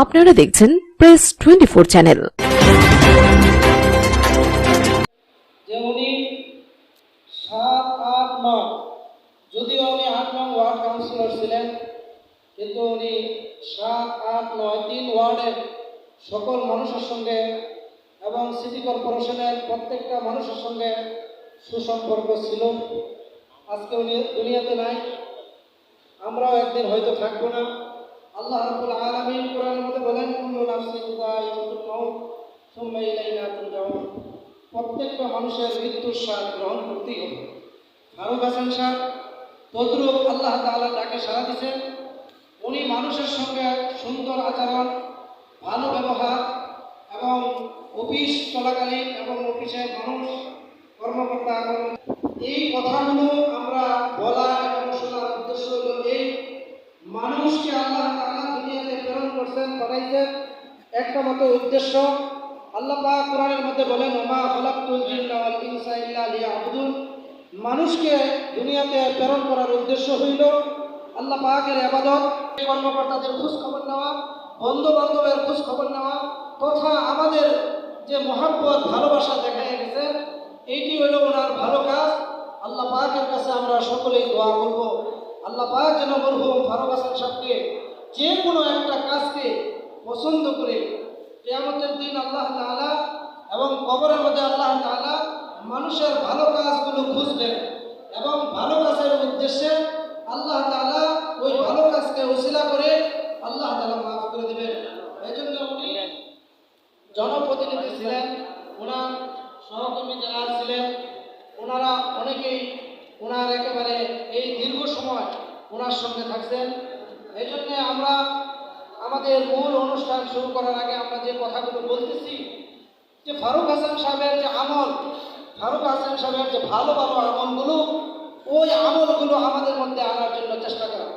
আপনারা দেখছেন press twenty four channel যে উনি সাত, আট যদিও উনি আট ওয়ার্ড কাউন্সিলর ছিলেন উনি সাত, আট, নয়, তিন ওয়ার্ডের সকল মানুষের সঙ্গে এবং সিটি কর্পোরেশনের প্রত্যেকটা মানুষের সঙ্গে সুসম্পর্ক ছিল। আজকে উনি দুনিয়াতে নাই, আমরাও একদিন হয়তো থাকব না। আল্লাহ রাব্বুল আলামিন কোরআনের মধ্যে বলেন, কুল্লু নাফসিন যায়িকাতুল মাউত, সুম্মা ইলাইনা তুরজাউন। প্রত্যেকটা মানুষের মৃত্যুর স্বাদ গ্রহণ করতেই হবে। ফারুক হাসান সাহেব তদ্রুপ আল্লাহ তাআলা তাকে সারা দিয়েছেন, উনি মানুষের সঙ্গে সুন্দর আচরণ, ভালো ব্যবহার এবং অফিস চলাকালীন এবং অফিসের মানুষ, কর্মকর্তা কর্ম- এই কথাগুলো আমরা বলা এবং শোনার উদ্দেশ্য হলো এই, মানুষকে আল্লাহ করছেন পাঠাইছেন একটা মতো উদ্দেশ্য, আল্লাহ কোরআনের মধ্যে বলেন, ওমা লিয়াবুদুন। মানুষকে দুনিয়াতে প্রেরণ করার উদ্দেশ্য হইল আল্লাহ পাকের ইবাদত, কর্মকর্তাদের খোঁজ খবর নেওয়া বন্ধু বান্ধবের খোঁজ খবর নেওয়া, তথা আমাদের যে মহাব্বত, ভালোবাসা দেখা গেছে এইটি হইল ওনার ভালো কাজ। আল্লাহ পাকের কাছে আমরা সকলেই দোয়া করব। আল্লাহ পাক যেন মরহুম ফারুক হাসান যে কোনো একটা কাজকে পছন্দ করে কেয়ামতের দিন আল্লাহ তাআলা এবং কবরের মধ্যে আল্লাহ তাআলা মানুষের ভালো কাজগুলো খুঁজবেন এবং ভালো কাজের উদ্দেশ্যে আল্লাহ তাআলা ওই ভালো কাজকে উসিলা করে আল্লাহ তালা মাফ করে দেবেন। এই জন্য উনি জনপ্রতিনিধি ছিলেন ওনার সহকর্মী যারা ছিলেন ওনারা অনেকেই ওনার একেবারে এই দীর্ঘ সময় ওনার সঙ্গে থাকছেন। এই জন্যে আমরা আমাদের মূল অনুষ্ঠান শুরু করার আগে আমরা যে কথাগুলো বলতেছি, যে ফারুক হাসান সাহেবের যে আমল, ফারুক হাসান সাহেবের যে ভালো ভালো আমলগুলো, ওই আমলগুলো আমাদের মধ্যে আনার জন্য চেষ্টা করা।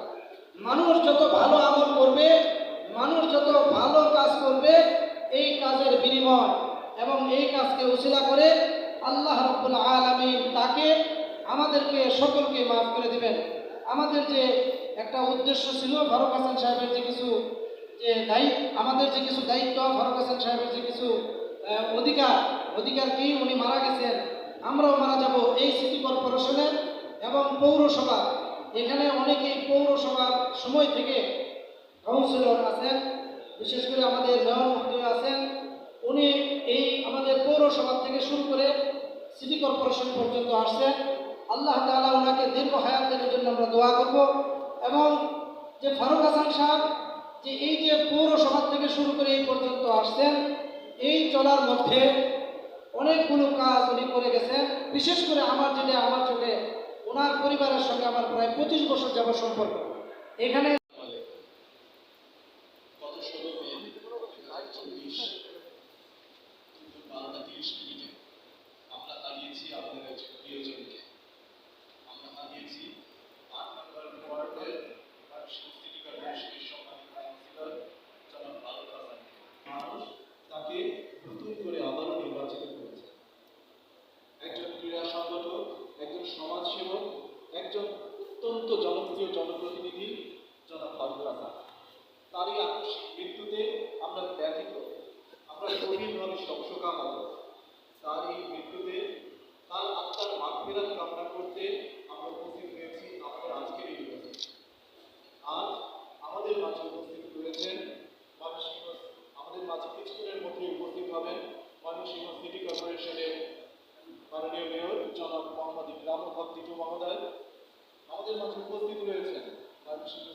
মানুষ যত ভালো আমল করবে, মানুষ যত ভালো কাজ করবে, এই কাজের বিনিময় এবং এই কাজকে উশিলা করে আল্লাহ রব্বুল আলামিন তাকে আমাদেরকে সকলকে মাফ করে দিবেন। আমাদের যে একটা উদ্দেশ্য ছিল ফারুক হাসান সাহেবের যে কিছু, যে দায়িত্ব আমাদের যে কিছু দায়িত্ব, ফারুক হাসান সাহেবের যে কিছু অধিকার অধিকার কি উনি মারা গেছেন। আমরাও মারা যাব এই সিটি কর্পোরেশনের এবং পৌরসভা এখানে অনেকেই পৌরসভার সময় থেকে কাউন্সিলর আছেন, বিশেষ করে আমাদের মেয়র মহোদয় আছেন। উনি এই আমাদের পৌরসভা থেকে শুরু করে সিটি কর্পোরেশন পর্যন্ত আসছেন। আল্লাহ তাআলা ওনাকে দীর্ঘ হায়াতের জন্য আমরা দোয়া করব। এবং যে ফারুক হাসান সাহেব, যে এই যে পৌরসভা থেকে শুরু করে এই পর্যন্ত আসছেন, এই চলার মধ্যে অনেকগুলো কাজ উনি করে গেছেন। বিশেষ করে আমার যেটা আমার চোখে, ওনার পরিবারের সঙ্গে আমার প্রায় পঁচিশ বছর যাবার সম্পর্ক। এখানে গত ষোলো মে চব্বিশ দুপুর বারোটা তিরিশ মিনিটে আমরা হারিয়েছি আমাদের একজন প্রিয়জনকে আমরা হারিয়েছি আট নম্বর ওয়ার্ডের সিটি কর্পোরেশনের সম্মানিত কাউন্সিলর জনাব ফারুক হাসানকে মানুষ তাকে নতুন করে আবারও নির্বাচিত করেছে একজন ক্রীড়া সংগঠক একজন সমাজসেবক একজন অত্যন্ত জনপ্রিয় জনপ্রতিনিধি জনাব ফারুক হাসান তার এই আকস্মিক মৃত্যুতে আমরা ব্যথিত আমরা গভীরভাবে শোকাহত তার এই মৃত্যুতে তার আত্মার মাগফিরাত কামনা করতে আমরা উপস্থিত হয়েছি আমাদের আজকের এই দিবসে আজ আমাদের মাঝে উপস্থিত রয়েছেন ময়মনসিংহ আমাদের মাঝে কিছুক্ষণের মধ্যে উপস্থিত হবেন ময়মনসিংহ সিটি কর্পোরেশনের মাননীয় মেয়র জনাব মোহাম্মদ ইকরাম হক টিটু মহোদয় আমাদের মাঝে উপস্থিত রয়েছেন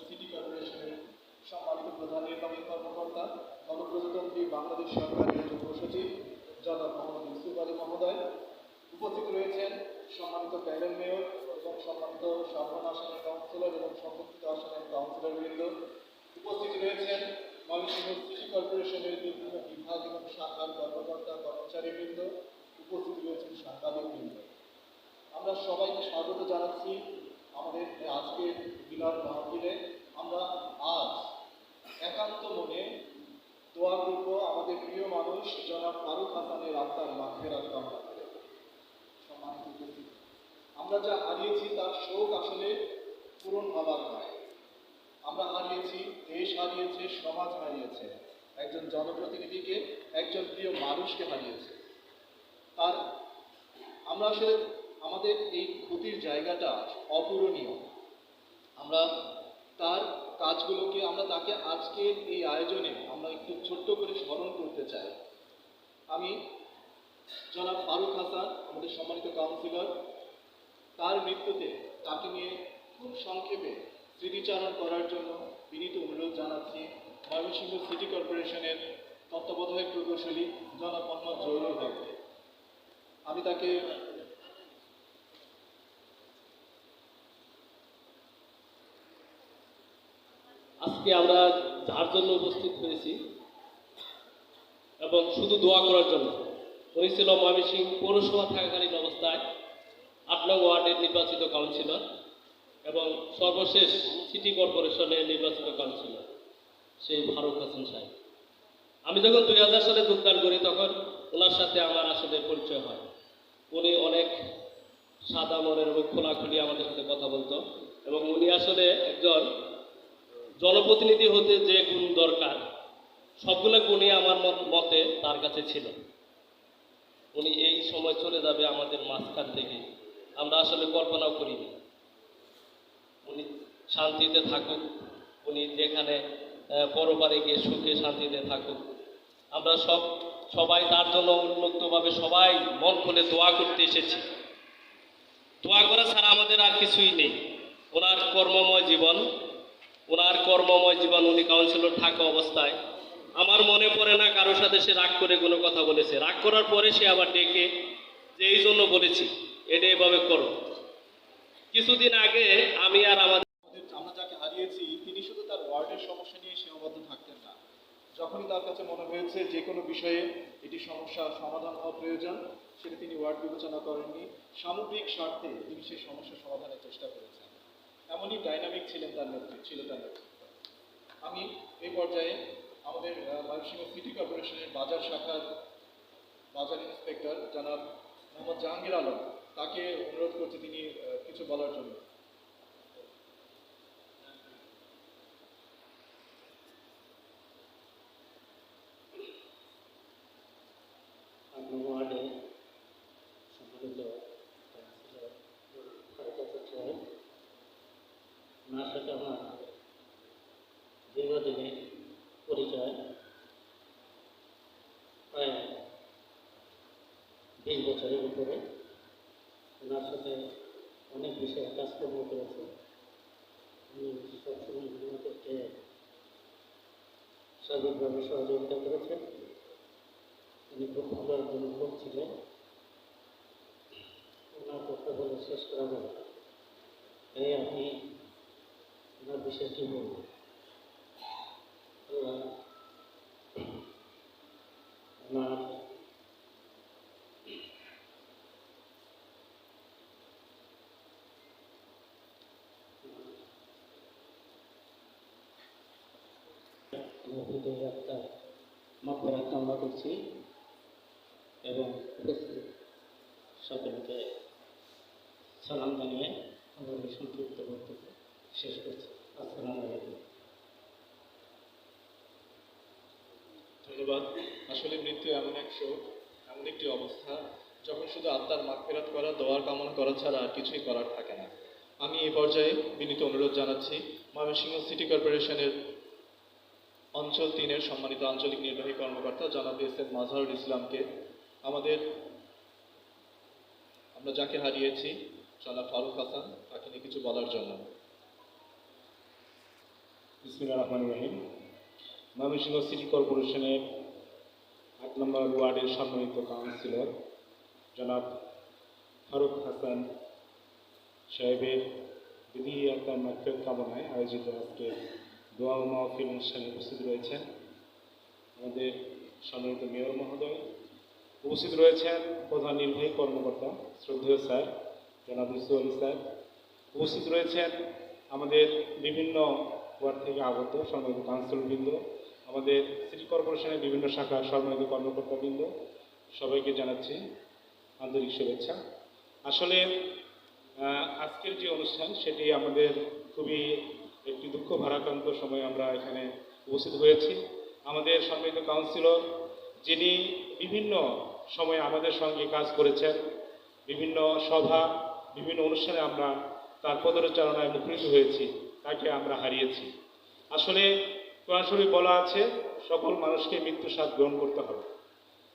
সিটি কর্পোরেশনের সম্মানিত প্রধান নির্বাহী কর্মকর্তা, গণপ্রজাতন্ত্রী বাংলাদেশ সরকারের যুগ্ম সচিব জনাব মোহাম্মদ ইউসুফ আলী মহোদয়। উপস্থিত রয়েছেন সম্মানিত প্যারেল মেয়র এবং সম্মানিত সাধারণ আসনের কাউন্সিলর এবং সংরক্ষিত আসনের কাউন্সিলর বৃন্দ। উপস্থিত রয়েছেন ময়মনসিংহ সিটি কর্পোরেশনের বিভিন্ন বিভাগ এবং শাখার কর্মকর্তা কর্মচারীবৃন্দ উপস্থিত রয়েছেন সাংবাদিকবৃন্দ আমরা সবাইকে স্বাগত জানাচ্ছি আমাদের আজকের মিলাদ মাহফিলে। আমরা আজ একান্ত মনে দোয়া করব আমাদের প্রিয় মানুষ জনাব ফারুক হাসানের আত্মার মাঘেরাত কামনা আমরা যা হারিয়েছি তার শোক আসলে পূরণ হবার নয়। আমরা হারিয়েছি, দেশ হারিয়েছে, সমাজ হারিয়েছে। একজন জনপ্রতিনিধিকে, একজন প্রিয় মানুষকে হারিয়েছে। আর আমরা আসলে আমাদের এই ক্ষতির জায়গাটা অপূরণীয়। আমরা তার কাজগুলোকে, আমরা তাকে আজকের এই আয়োজনে আমরা একটু ছোট্ট করে স্মরণ করতে চাই। আমি জনাব ফারুক হাসান, আমাদের সম্মানিত কাউন্সিলর, তার মৃত্যুতে তাকে নিয়ে খুব সংক্ষেপে স্মৃতিচারণ করার জন্য বিনীত অনুরোধ জানাচ্ছি। ময়মনসিংহ সিটি কর্পোরেশনের তত্ত্বাবধায়ক প্রকৌশলী জনাব মোহাম্মদ জহুরুল হককে আমি তাকে আজকে আমরা যার জন্য উপস্থিত হয়েছি এবং শুধু দোয়া করার জন্য, উনি ছিল ময়মনসিং পৌরসভা থাকাকালীন অবস্থায় আট নং ওয়ার্ডের নির্বাচিত কাউন্সিলর এবং সর্বশেষ সিটি কর্পোরেশনের নির্বাচিত কাউন্সিলর, সেই ফারুক হাসান সাহেব। আমি যখন দুই হাজার সালে যোগদান করি, তখন ওনার সাথে আমার আসলে পরিচয় হয়। উনি অনেক সাদা মনের এবং খোলাখুলি আমাদের সাথে কথা বলতো এবং উনি আসলে একজন জনপ্রতিনিধি হতে যে গুণ দরকার, সবগুলো গুণই আমার মত- তার কাছে ছিল। উনি এই সময় চলে যাবে আমাদের মাঝখান থেকে। আমরা আসলে কল্পনাও করিনি উনি শান্তিতে থাকুক, উনি যেখানে পরপারে গিয়ে সুখে শান্তিতে থাকুক। আমরা সব, সবাই তার জন্য উন্মুক্তভাবে সবাই মন খুলে দোয়া করতে এসেছি। দোয়া করা ছাড়া আমাদের আর কিছুই নেই। ওনার কর্মময় জীবন ওনার কর্মময় জীবন, উনি কাউন্সিলর থাকা অবস্থায়, আমার মনে পড়ে না কারোর সাথে সে রাগ করে কোনো কথা বলেছে। রাগ করার পরে সে আবার ডেকে, যে এই জন্য বলেছি, এটা এভাবে করো। কিছুদিন আগে আমি আর আমাদের হারিয়েছি, তিনি শুধু তার ওয়ার্ডের সমস্যা নিয়ে সীমাবদ্ধ থাকতেন না। যখনই তার কাছে মনে হয়েছে যে কোনো বিষয়ে এটি সমস্যা সমাধান হওয়া প্রয়োজন, সেটা তিনি ওয়ার্ড বিবেচনা করেননি। সামগ্রিক স্বার্থে তিনি সেই সমস্যা সমাধানের চেষ্টা ডাইনামিক ছিলেন তার নেতৃত্ব ছিল তার নেতৃত্ব আমি এই পর্যায়ে আমাদের ময়মনসিংহ সিটি কর্পোরেশনের বাজার শাখার বাজার ইন্সপেক্টর জনাব মোহাম্মদ জাহাঙ্গীর আলম, তাকে অনুরোধ করছি তিনি কিছু বলার জন্য আপনার ওয়ার্ডে সম্মানিত কাউন্সিলর ফারুক হাসান সাহেব ওনার সাথে আমার দীর্ঘদিনের পরিচয় প্রায় বিশ উপরে ওনার সাথে অনেক বিষয়ে কাজকর্ম করেছে। উনি সবসময় আমাদেরকে সার্বিকভাবে সহযোগিতা করেছেন। তিনি খুব ভালো একজন লোক ছিলেন। ওনার বলে শেষ করা যাবে। তাই আপনি ওনার বিষয়ে কি আল্লাহ ওনার হৃদয় একটা মাফেরাত কামনা করছি। এবং সকলকে সালাম জানিয়ে আমাদের সংক্ষিপ্ত বক্তব্য শেষ করছি। আসসালামু আলাইকুম। ধন্যবাদ। আসলে মৃত্যু এমন এক শোক, এমন একটি অবস্থা, যখন শুধু আত্মার মাগফিরাত করা দোয়ার কামনা করা ছাড়া আর কিছুই করার থাকে না। আমি এই পর্যায়ে বিনীত অনুরোধ জানাচ্ছি, ময়মনসিংহ সিটি কর্পোরেশনের অঞ্চল তিনের সম্মানিত আঞ্চলিক নির্বাহী কর্মকর্তা জনাব এস এম মাজহারুল ইসলামকে। আমাদের আমরা যাকে হারিয়েছি জনাব ফারুক হাসান, তাকে নিয়ে কিছু বলার জন্য। বিসমিল্লাহ রহমান রহিম। ময়মনসিংহ সিটি কর্পোরেশনের এক নম্বর ওয়ার্ডের সম্মানিত কাউন্সিলর, জনাব ফারুক হাসান সাহেবের বিধি আত্মার মাফের কামনায় আয়োজিত আজকে দোয়া ও মাহফিল অনুষ্ঠানে উপস্থিত রয়েছেন আমাদের সম্মানিত মেয়র মহোদয়। উপস্থিত রয়েছেন প্রধান নির্বাহী কর্মকর্তা শ্রদ্ধেয় স্যার, জনাব আলী স্যার। উপস্থিত রয়েছেন আমাদের বিভিন্ন ওয়ার্ড থেকে আগত সম্মানিত কাউন্সিলবৃন্দ আমাদের সিটি কর্পোরেশনের বিভিন্ন শাখার সম্মানিত কর্মকর্তাবৃন্দ, সবাইকে জানাচ্ছি আন্তরিক শুভেচ্ছা। আসলে আজকের যে অনুষ্ঠান, সেটি আমাদের খুবই একটি দুঃখ ভারাক্রান্ত সময় আমরা এখানে উপস্থিত হয়েছি। আমাদের সম্মিলিত কাউন্সিলর যিনি বিভিন্ন সময়ে আমাদের সঙ্গে কাজ করেছেন, বিভিন্ন সভা, বিভিন্ন অনুষ্ঠানে আমরা তার পদচারণায় মুখরিত হয়েছি, তাকে আমরা হারিয়েছি। আসলে কোরআন বলা আছে, সকল মানুষকে মৃত্যু স্বাদ গ্রহণ করতে হবে।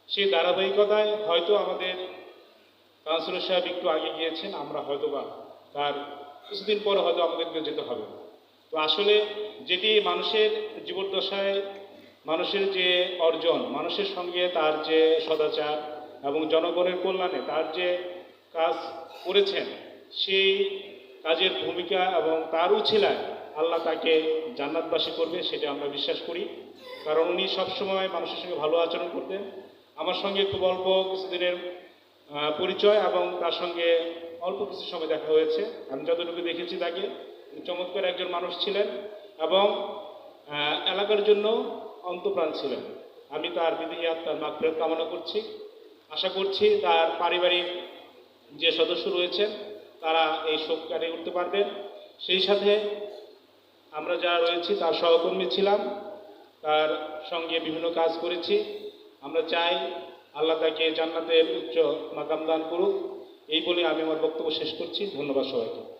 সেই ধারাবাহিকতায় হয়তো আমাদের কাউন্সিলর সাহেব একটু আগে গিয়েছেন, আমরা হয়তো বা তার কিছুদিন পর হয়তো আমাদেরকে যেতে হবে। তো আসলে যেটি মানুষের জীবদ্দশায়, মানুষের যে অর্জন, মানুষের সঙ্গে তার যে সদাচার এবং জনগণের কল্যাণে তার যে কাজ করেছেন, সেই কাজের ভূমিকা এবং তার উছিলায় আল্লাহ তাকে জান্নাতবাসী করবে সেটা আমরা বিশ্বাস করি। কারণ উনি সবসময় মানুষের সঙ্গে ভালো আচরণ করতেন। আমার সঙ্গে খুব অল্প কিছুদিনের পরিচয় এবং তার সঙ্গে অল্প কিছু সময় দেখা হয়েছে। আমি যতটুকু দেখেছি তাকে চমৎকার একজন মানুষ ছিলেন এবং এলাকার জন্য অন্তপ্রাণ ছিলেন। আমি তার বিদেহী আত্মার মাগফিরাত কামনা করছি। আশা করছি তার পারিবারিক যে সদস্য রয়েছেন, তারা এই শোক কাটিয়ে উঠতে পারবেন। সেই সাথে আমরা যারা রয়েছি, তার সহকর্মী ছিলাম, তার সঙ্গে বিভিন্ন কাজ করেছি। আমরা চাই আল্লাহ তাকে জান্নাতের উচ্চ মাকাম দান করুক। এই বলে আমি আমার বক্তব্য শেষ করছি। ধন্যবাদ সবাইকে।